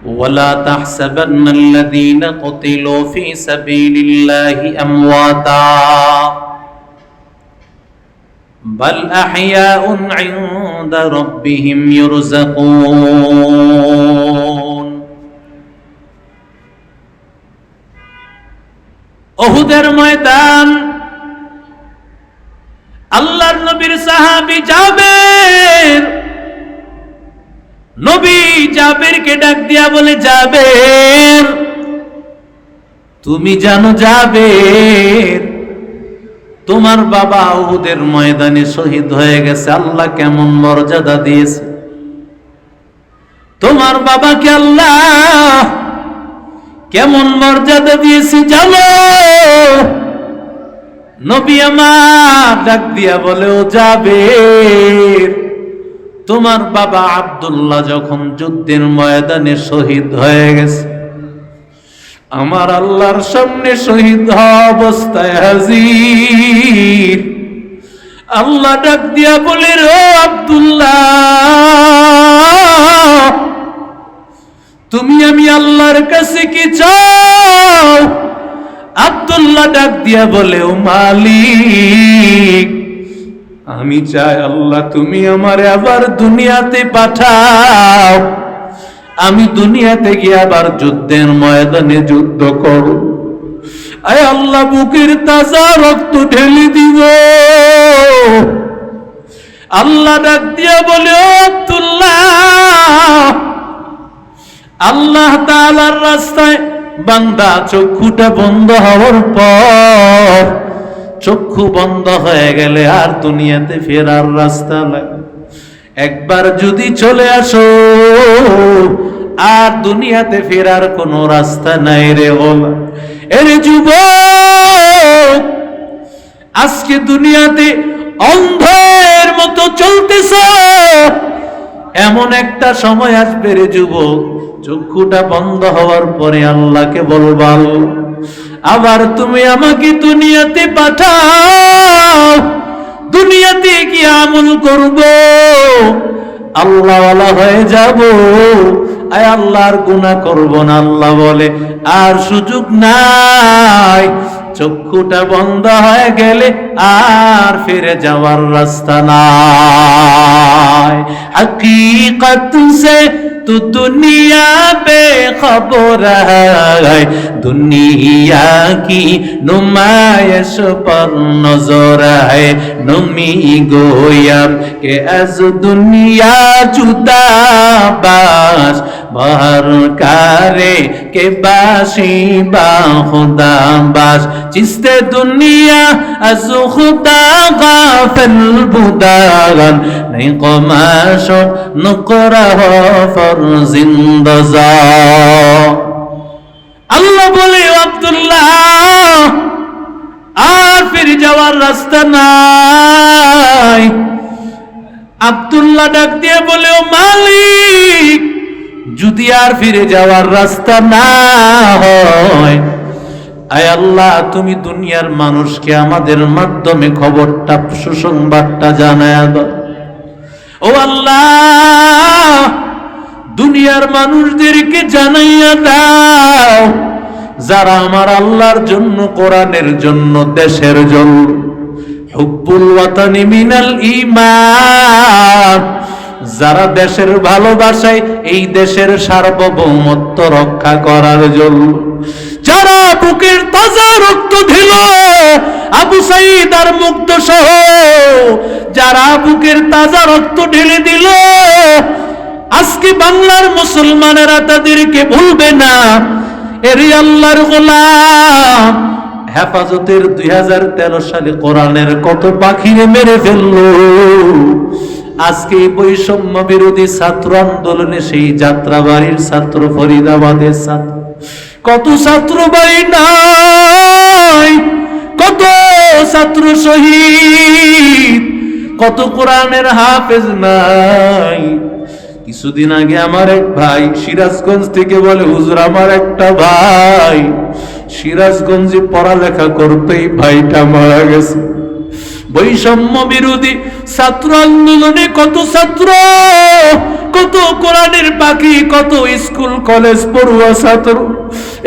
ولا تحسبن الذين قتلوا في سبيل الله امواتا بل احياء عند ربهم يرزقون ওহুদের ময়দান আল্লাহর নবীর সাহাবী জাবের নবী জাবেরকে ডাক দিয়া বলে, জাবের, তুমি জানো জাবের, তোমার বাবা ওদের ময়দানে শহীদ হয়ে গেছে, আল্লাহ কেমন মর্যাদা দিয়েছে। তোমার বাবাকে আল্লাহ কেমন মর্যাদা দিয়েছে জানো। নবী আমার ডাক দিয়া বলেও যাবে তোমার বাবা আবদুল্লাহ যখন যুদ্ধের ময়দানে শহীদ হয়ে গেছে, আমার আল্লাহর সামনে শহীদ অবস্থায় হাজির। আল্লাহ ডাক দিয়া বলে রো আব্দুল্লাহ, তুমি আমি আল্লাহর কাছে কি চাও? আব্দুল্লাহ ডাক দিয়া বলে, ও মালিক আমি চাই আল্লাহ, তুমি আমারে আবার দুনিয়াতে পাঠাও। আমি দুনিয়াতে গিয়ে আবার যুদ্ধের ময়দানে যুদ্ধ করো আয় আল্লাহ, বুকের তাজা রক্ত ঢেলে দিব। আল্লাহ ডাক দিয়া বলে আব্দুল্লাহ, আল্লাহ তাআলার রাস্তায় বান্দা চক্ষুটা বন্ধ হওয়ার পর চক্ষু বন্ধ হয়ে গেলে আর দুনিয়াতে ফেরার রাস্তা লাগে একবার যদি চলে আসো, আর দুনিয়াতে ফেরার কোনো রাস্তা নাই রে ওলা। এর যুব আজকে দুনিয়াতে অন্ধের মতো চলতেছ। এমন একটা সময় আসবে রে যুবক চক্ষুটা বন্ধ হওয়ার পরে আল্লাহকে বলবাল আবার তুমি আমাকে দুনিয়াতে পাঠাও, দুনিয়াতে কি আমল করব আল্লাহ হয়ে যাব। আয় আল্লাহর গুণা করব না, আল্লাহ বলে। আর সুযোগ নাই, চক্ষুটা বন্ধ হয়ে গেলে আর ফিরে যাওয়ার রাস্তা নাই। হকীকত সে তো দুনিয়া বে খবর দুনিয়া কি নুমায়শ পর নজর নমি গোয়াম কে আজ দুনিয়া জুদা বাস ভর কারে কে বাসি বা খুদা বাস? চিস্তে দুনিয়া আজু খুদা গাফিল বুদাগান। নাই কমাশ নকরা ফর জিন্দজা আল্লাহ বলে আব্দুল্লাহ, আর ফিরে যাওয়ার রাস্তা নাই। আব্দুল্লাহ ডাক দিয়ে বলে, ও মালিক যদি আর ফিরে যাওয়ার রাস্তা না হয়, আয় আল্লাহ, তুমি দুনিয়ার মানুষকে আমাদের মাধ্যমে খবরটা, সুসংবাদটা জানায় দাও। ও আল্লাহ, দুনিয়ার মানুষদেরকে জানাইয়া দাও, যারা আমার আল্লাহর জন্য, কোরআনের জন্য, দেশের জন্য। হুব্বুল ওয়াতানি মিনাল ঈমান যারা দেশের ভালোবাসায়, এই দেশের সার্বভৌমত্ব রক্ষা করার জন্য। যারা বুকের তাজা রক্ত দিল, আবু সাইদ আর মুক্ত সহ, যারা বুকের তাজা রক্ত ঢেলে দিল, আজকে বাংলার মুসলমানেরা তাদেরকে ভুলবে না। এরি আল্লাহর গোলাম, হেফাজতের দুই হাজার তেরো সালে কোরআনের কত পাখিরে মেরে ফেলল। আজকে বৈষম্য বিরোধী ছাত্র আন্দোলনে সেই যাত্রাবাড়ির ছাত্র ফরিদাবাদের ছাত্র। কত ছাত্র বাড়ি নাই, কত ছাত্র শহীদ, কত কোরআনের হাফেজ নাই। কিছুদিন আগে আমার এক ভাই সিরাজগঞ্জ থেকে বলে, হুজুর, আমার একটা ভাই সিরাজগঞ্জে পড়ালেখা করতেই ভাইটা মারা গেছে। বৈষম্য বিরোধী ছাত্র আন্দোলনে কত ছাত্র? কত কোরআনের পাখি, কত স্কুল, কলেজ, পড়ুয়া ছাত্র?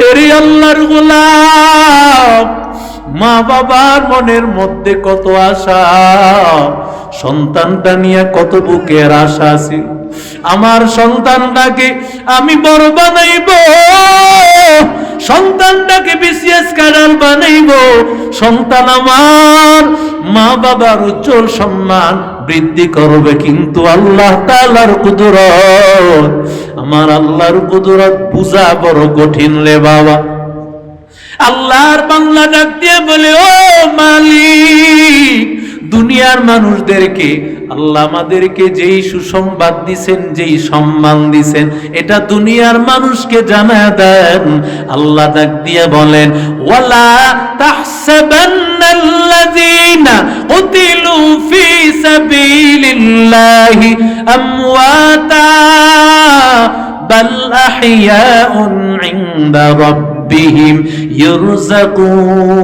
এরে আল্লাহর গোলাপ, মা বাবার মনের মধ্যে কত আশা? সন্তানটা নিয়ে কত বুকের আশা ছিল আমার সন্তানটাকে আমি বড় বানাইব। সন্তানটাকে বিসিএস ক্যাডার বানাইব। সন্তান আমার মা বাবার উজ্জ্বল সম্মান বৃদ্ধি করবে কিন্তু আল্লাহ তাআলার কুদরত। আমার আল্লাহর কুদরত বুঝা বড় কঠিন রে বাবা। আল্লাহর বাংলা ডাক দিয়ে বলে, ও মালিক দুনিয়ার মানুষদেরকে আল্লাহ আমাদেরকে যেই সুসংবাদ দিছেন, যেই সম্মান দিছেন, এটা দুনিয়ার মানুষকে জানা দেন। আল্লাহ ডাক দিয়ে বলেন, ওয়ালা তাহসাবান্নাল্লাযীনা কুতিলু ফি সাবিলিল্লাহি আমওয়াতা, বাল আহইয়াউন ইনদা রাব্বিহিম ইরযাকুন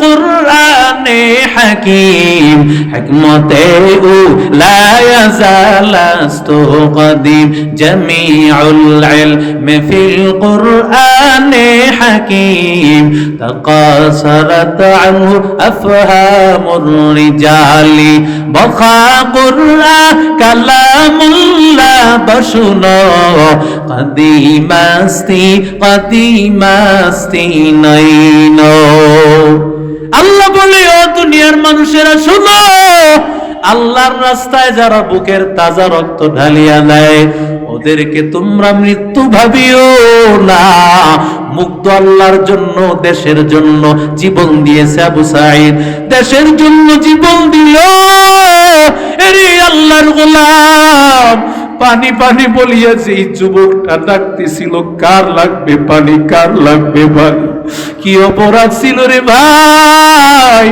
কুরআনে হাকিম, হিকমতে উ লা ইয়াজালাস্তু কদিম। জামিউল ইলম ফিল কুরআনে হাকিম, তাকাসারাত আনহু আফহামুর রিজালি। বখা কুরআন কালামুল্লাহ বশুনো কদিমাস্তি কদিমাস্তি নাইন আল্লাহ বলে, ও দুনিয়ার মানুষেরা, শোনো, আল্লাহর রাস্তায় যারা বুকের তাজা রক্ত ঢালিয়া দেয়, ওদেরকে তোমরা মৃত্যু ভাবিও না। মুক্ত আল্লাহর জন্য, দেশের জন্য জীবন দিয়েছে আবু সাইদ দেশের জন্য জীবন দিল এরে আল্লাহর গোলাম। পানি পানি বলিয়াছে এই যুবকটা ডাকতেছিল, কার লাগবে পানি? কার লাগবে পানি? কি অপরাধ ছিল রে ভাই?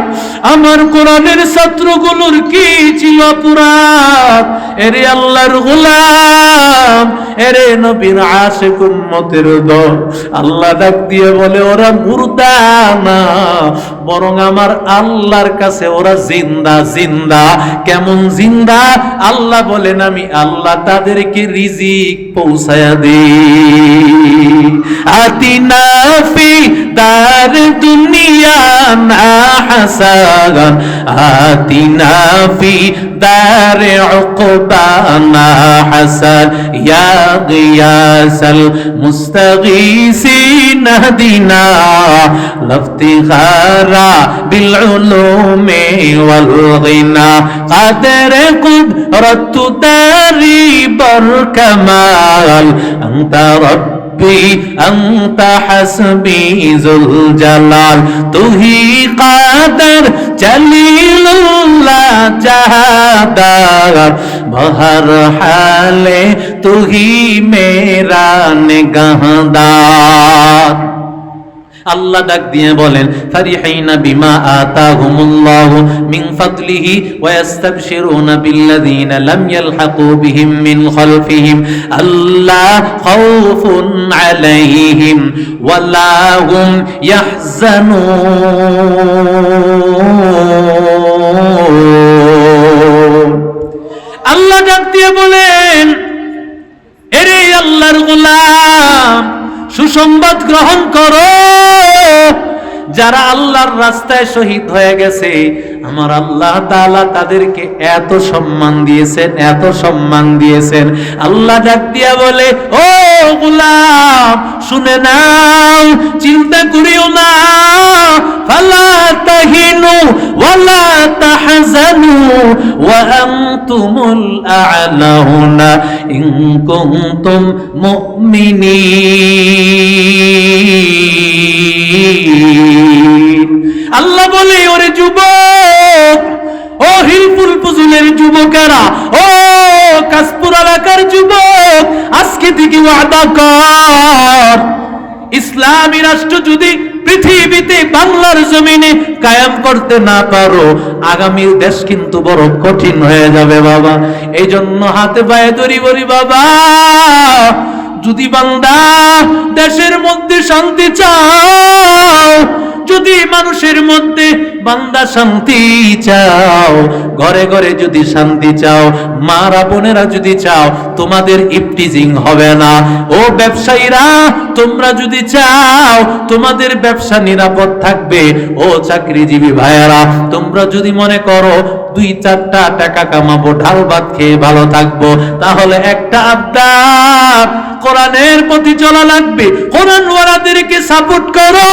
আমার কোরআনের ছাত্রগুলোর কি ছিল অপরাধ? এরে আল্লাহর গোলাম, এরে নবীর আশেক উম্মতের দল। আল্লাহ ডাক দিয়ে বলে, ওরা মুর্দা না, বরং আমার আল্লাহর কাছে ওরা জিন্দা জিন্দা। কেমন জিন্দা? আল্লাহ বলেন, আমি আল্লাহ তাদেরকে রিজিক পৌঁছায়া দে আতিনা ফি দার দুনিয়া না হাসান আতিনা ফি দার উকবানা হাসান। ইয়া গিয়াসাল মুস্তাগীসিন। نهدنا لافتخارا بالعلوم والغنى قدر قدرة داري بركمال أنت رب রব্বি আন্তা হাসবি জুল জালাল তুহি কাদার জলিলুল্লাহ চাহাদার বহর হালে তুহি মেরা নিগাহদার। আল্লাহ ডাক দিয়ে বলেন, ফারিহাইনা বিমা আতাহুমুল্লাহু মিন ফাদলিহি ওয়া ইস্তাবশিরুনা বিল্লাযিনা লাম ইয়ালহাকু বিহিম মিন খালফিহিম। আল্লা খাউফুন আলাইহিম ওয়ালা হুম ইয়াহজানুন। আল্লাহ ডাক দিয়ে বলেন, এরে আল্লাহর সুসংবাদ গ্রহণ করো। যারা আল্লাহর রাস্তায় শহীদ হয়ে গেছে আমার আল্লাহ তাআলা তাদেরকে এত সম্মান দিয়েছেন, এত সম্মান দিয়েছেন। আল্লাহ ডাক দিয়া বলে, ও গোলাম, শুনে নাও, চিন্তা করিও না। ফালা আল্লাহ বলে, ওরে যুবক, ও হিলফুল ফুজুলের যুবকেরা, ও কাশপুর এলাকার যুবক, আজকে থেকে ওয়াদা কর। ইসলামী রাষ্ট্র যদি পৃথিবীতে বাংলার জমিনে কায়াম করতে না পারো আগামীর দেশ কিন্তু বড় কঠিন হয়ে যাবে বাবা। এই জন্য হাতে পায়ে দড়ি বলি, বাবা যদি বান্দা দেশের মধ্যে শান্তি চাও, যদি মানুষের মধ্যে বান্দা শান্তি চাও, ঘরে ঘরে যদি শান্তি চাও, মারা বোনেরা যদি চাও, তোমাদের ইফটিজিং হবে না। ও ব্যবসায়ীরা, তোমরা যদি চাও, তোমাদের ব্যবসা নিরাপদ থাকবে। ও চাকরিজীবী ভাইয়ারা, তোমরা যদি মনে করো দুই চারটা টাকা কামাবো, ঢাল ভাত খেয়ে ভালো থাকব। তাহলে একটা আবদার, কোরআনের প্রতি চলা লাগবে। কোরআন ওয়ালাদেরকে সাপোর্ট করো।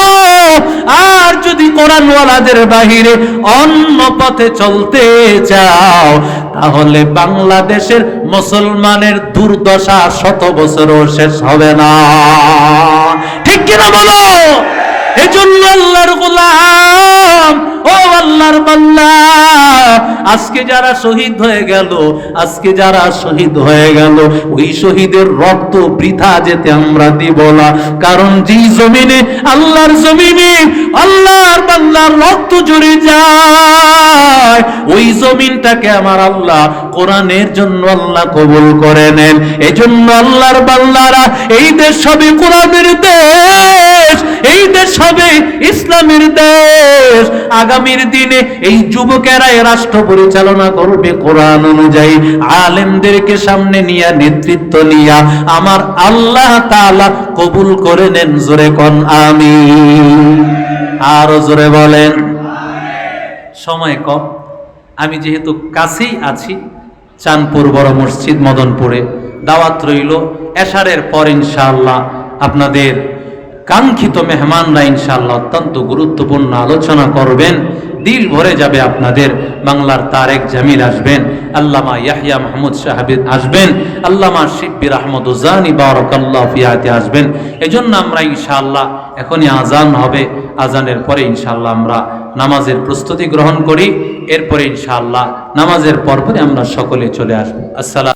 আর যদি কোরআন ওয়ালাদের বাহিরে অন্য পথে চলতে চাও, তাহলে বাংলাদেশের মুসলমানের দুর্দশা শত বছরও শেষ হবে না। ঠিক কিনা বলো? এজন্য আল্লাহর গোলাম, ও আল্লাহর বান্দা, আজকে যারা শহীদ হয়ে গেল, আজকে যারা শহীদ হয়ে গেল, ওই শহীদের রক্ত বৃথা যেতে আমরা দিব না। কারণ যেই জমিনে, আল্লাহর জমিনে, আল্লাহর বান্দার রক্ত জড়ে যায়, ওই জমিনটাকে আমার আল্লাহ কোরআনের জন্য আল্লাহ কবুল করে নেন। এজন্য আল্লাহর বান্দারা, এই দেশ হবে কোরআনের দেশ। এই দেশ হবে ইসলামের দেশ। আগামীর দিনে এই যুবকেরা এ রাষ্ট্র পরিচালনা করবে কোরআন অনুযায়ী। আলেমদেরকে সামনে নিয়ে, নেতৃত্ব নিয়া। আমার আল্লাহ তাআলা কবুল করে নেন, জোরে কোন আমি আরও জোরে বলেন। সময় কম। আমি যেহেতু কাছেই আছি, চাঁদপুর বড় মসজিদ, মদনপুরে। দাওয়াত রইল। এশারের পর ইনশাআল্লাহ আপনাদের কাঙ্ক্ষিত মেহমানরা ইনশাআল্লাহ অত্যন্ত গুরুত্বপূর্ণ আলোচনা করবেন। দিল ভরে যাবে আপনাদের। বাংলার তারেক জামিল আসবেন। আল্লামা ইয়াহিয়া মাহমুদ সাহাবিদ আসবেন। আল্লামা শিব্বির আহমদ উজানি বারকাল্লাহ ফিয়াতে আসবেন। এজন্য আমরা ইনশাআল্লাহ এখনই আজান হবে। আজানের পরে ইনশাআল্লাহ আমরা নামাজের প্রস্তুতি গ্রহণ করি। এরপরে ইনশাআল্লাহ নামাজের পরপরে আমরা সকলে চলে আসব। আসসালাম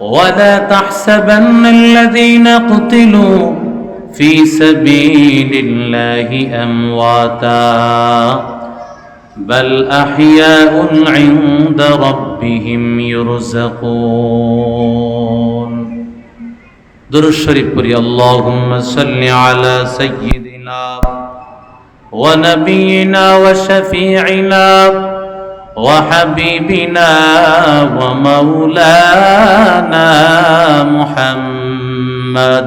ولا تحسبن الذين قتلوا في سبيل الله أمواتا بل أحياء عند ربهم يرزقون. در الشريف اللهم صل على سيدنا ونبينا وشفيعنا وحبيبنا ومولانا محمد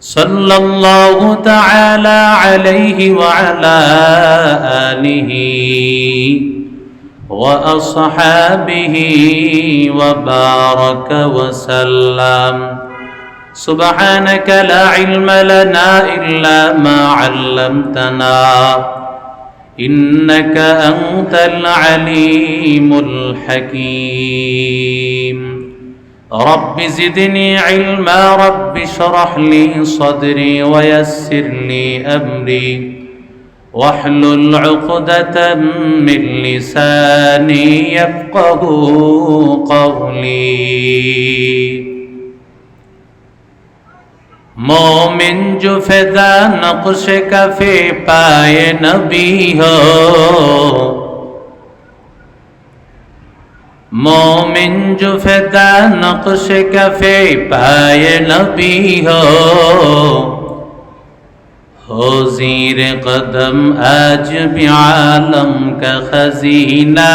صلى الله تعالى عليه وعلى آله وأصحابه وبارك وسلم. سبحانك لا علم لنا إلا ما علمتنا. إنك أنت العليم الحكيم. رب زدني علما رب اشرح لي صدري ويسر لي أمري. واحلل عقدة من لساني يفقه قولي. मोमिन जो फिदा नक्श कफे पाए नबी हो मोमिन जो फिदा नक्श कफे पाए नबी हो हो जीर कदम आज भी आलम का खजीना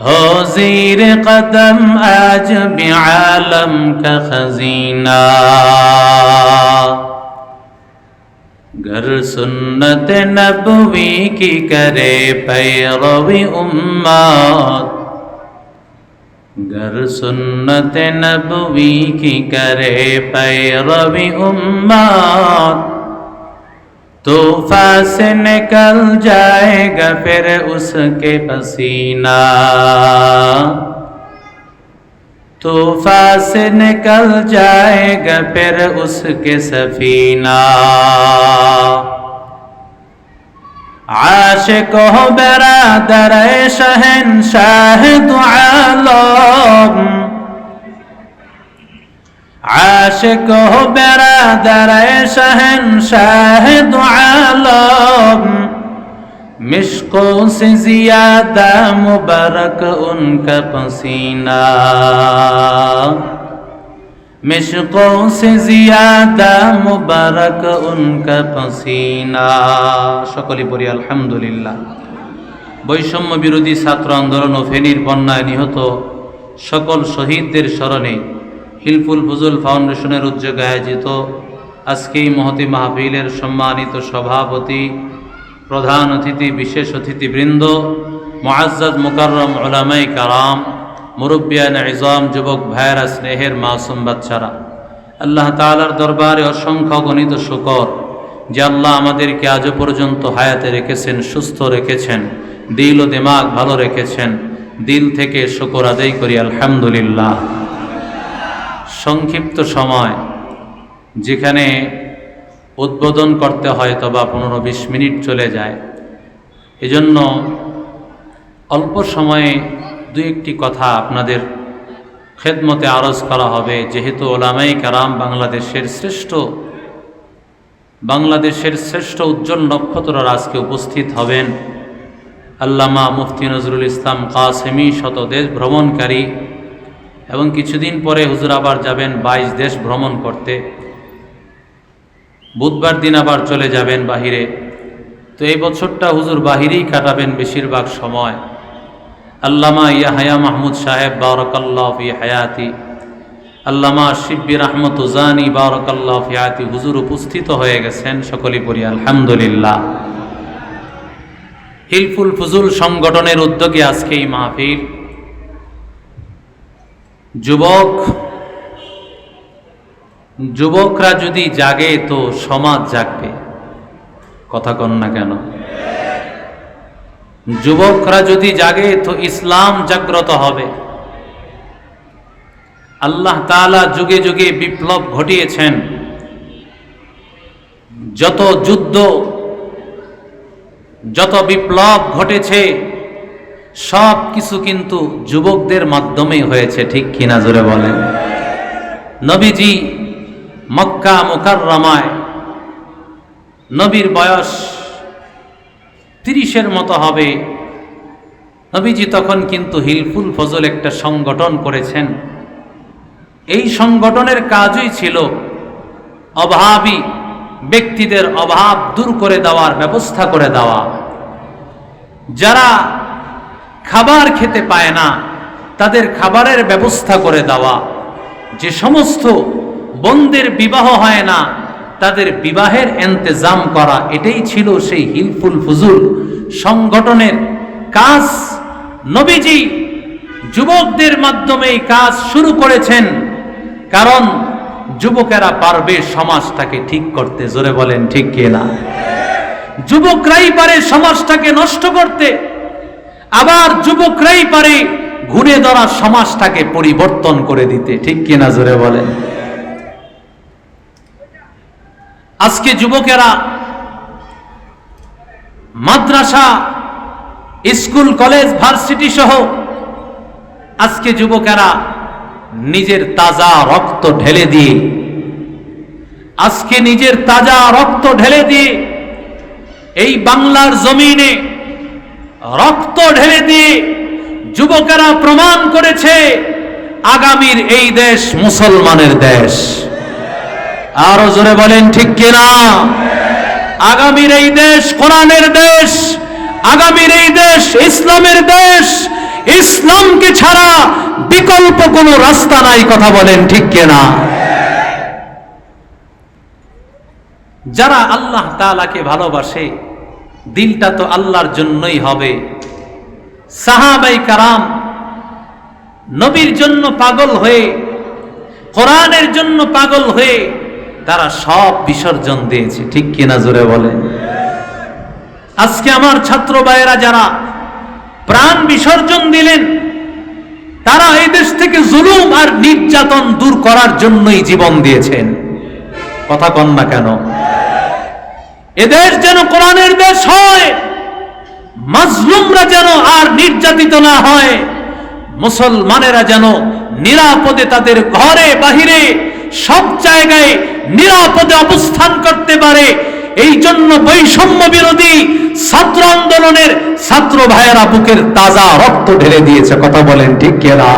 ہو زیر قدم آج بعالم کا خزینہ گر سنت نبوی کی کرے پیروی امت گر سنت نبوی کی کرے پیروی امت طوفا سے نکل جائے گا پھر اس کے پسینہ۔ طوفا سے نکل جائے گا پھر اس کے سفینہ۔ عاشق ہو برادر شہن شاہ دعالم আশেক হো বেড়া দাঁড়ায় শাহেন শাহে আলম মিশকো سے زیادہ مبارک ان کا মিশকো مشکوں سے زیادہ مبارک ان کا پسینہ সকলে আলহামদুলিল্লাহ। বৈষম্য বিরোধী ছাত্র আন্দোলন ও ফেনীর বন্যায় নিহত সকল শহীদদের স্মরণে হিলফুল ফুজুল ফাউন্ডেশনের উদ্যোগে আয়োজিত আজকে এই মহতি মাহফিলের সম্মানিত সভাপতি, প্রধান অতিথি, বিশেষ অতিথিবৃন্দ মোয়াজ্জাদ মুকাররম ওলামাই কালাম মুরব্বিয়ান ইজম যুবক ভাইয়েরা, স্নেহের মাসুম বাচ্চারা। আল্লাহ তালার দরবারে অসংখ্য গণিত শুকর যে আল্লাহ আমাদেরকে আজও পর্যন্ত হায়াতে রেখেছেন, সুস্থ রেখেছেন, দিল ও দিমাগ ভালো রেখেছেন। দিল থেকে শুকর আদায় করি, আলহামদুলিল্লাহ। সংক্ষিপ্ত সময় যেখানে উদ্বোধন করতে হয় তবা পনেরো বিশ মিনিট চলে যায়। এজন্য অল্প সময়ে দু একটি কথা আপনাদের খেদমতে আরজ করা হবে। যেহেতু ওলামাই কারাম বাংলাদেশের শ্রেষ্ঠ বাংলাদেশের শ্রেষ্ঠ উজ্জ্বল নক্ষত্ররা আজকে উপস্থিত হবেন। আল্লামা মুফতি নজরুল ইসলাম কাসেমি শত দেশ ভ্রমণকারী এবং কিছুদিন পরে হুজুর আবার যাবেন বাইশ দেশ ভ্রমণ করতে। বুধবার দিন আবার চলে যাবেন বাহিরে। তো এই বছরটা হুজুর বাহিরেই কাটাবেন বেশিরভাগ সময়। আল্লামা ইয়াহায়া মাহমুদ সাহেব, বারকাল্লাহ ফি হায়াতি। আল্লামা শিব্বির আহমদ উজানি বারকাল্লাহ ফি হায়াতি। হুজুর উপস্থিত হয়ে গেছেন সকলেই পড়ি, আলহামদুলিল্লাহ। হিলফুল ফুজুল সংগঠনের উদ্যোগে আজকে এই মাহফিল। যুবক, যুবকরা যদি জাগে তো সমাজ জাগবে। কথা কন না কেন? যুবকরা যদি জাগে তো ইসলাম জাগ্রত হবে। আল্লাহ তালা যুগে যুগে বিপ্লব ঘটিয়েছেন। যত যুদ্ধ, যত বিপ্লব ঘটেছে সব কিছু কিন্তু যুবকদের মাধ্যমেই হয়েছে, ঠিক কিনা জোরে বলেন। নবীজি মক্কা মুকাররমায় নবীর বয়স তিরিশের মতো হবে। নবীজি তখন কিন্তু হিলফুল ফজল একটা সংগঠন করেছেন। এই সংগঠনের কাজই ছিল অভাবী ব্যক্তিদের অভাব দূর করে দেওয়ার, ব্যবস্থা করে দেওয়া। যারা খাবার খেতে পায় না, তাদের খাবারের ব্যবস্থা করে দেওয়া। যে সমস্ত বন্দের বিবাহ হয় না, তাদের বিবাহের এন্তেজাম করা, এটাই ছিল সেই হিলফুল ফুজুল। সংগঠনের কাজ, নবীজি যুবকদের মাধ্যমে কাজ শুরু করেছেন। কারণ যুবকেরা পারবে সমাজটাকে ঠিক করতে, জোরে বলেন ঠিক কিনা? যুবকরাই পারে সমাজটাকে নষ্ট করতে। আবার যুবকরাই পারে ঘুরে ধরা সমাজটাকে পরিবর্তন করে দিতে। ঠিক কিনা জোরে বলেন? আজকে যুবকেরা মাদ্রাসা, স্কুল, কলেজ, ভার্সিটি সহ আজকে যুবকেরা নিজের তাজা রক্ত ঢেলে দিয়ে, আজকে নিজের তাজা রক্ত ঢেলে দিয়ে এই বাংলার জমিনে রক্ত ঢেলে দিয়ে যুবকেরা প্রমাণ করেছে আগামীর এই দেশ মুসলমানের দেশ। আরও জোরে বলেন, ঠিক কিনা? আগামীর এই দেশ কোরআনের দেশ, আগামীর এই দেশ ইসলামের দেশ। ইসলামকে ছাড়া বিকল্প কোনো রাস্তা নাই, কথা বলেন, ঠিক কিনা? যারা আল্লাহ তাআলাকে ভালোবাসে দিলটা তো আল্লাহর জন্যই হবে। সাহাবাই কারাম নবীর জন্য পাগল হয়ে, কোরআনের জন্য পাগল হয়ে তারা সব বিসর্জন দিয়েছে। ঠিক কিনা জোরে বলে? আজকে আমার ছাত্র ভাইয়েরা যারা প্রাণ বিসর্জন দিলেন, তারা এই দেশ থেকে জুলুম আর নির্যাতন দূর করার জন্যই জীবন দিয়েছেন। কথা কন না কেন? এদেশ যেন কোরআনের দেশ হয়, মাজলুমরা যেন আর নির্যাতিত না হয়, মুসলমানেরা যেন নিরাপদে তাদের ঘরে বাহিরে সব জায়গায় নিরাপদে অবস্থান করতে পারে। এই জন্য বৈষম্য বিরোধী ছাত্র আন্দোলনের ছাত্র ভাইয়েরা বুকের তাজা রক্ত ঢেলে দিয়েছে। কথা বলেন ঠিক কেনা?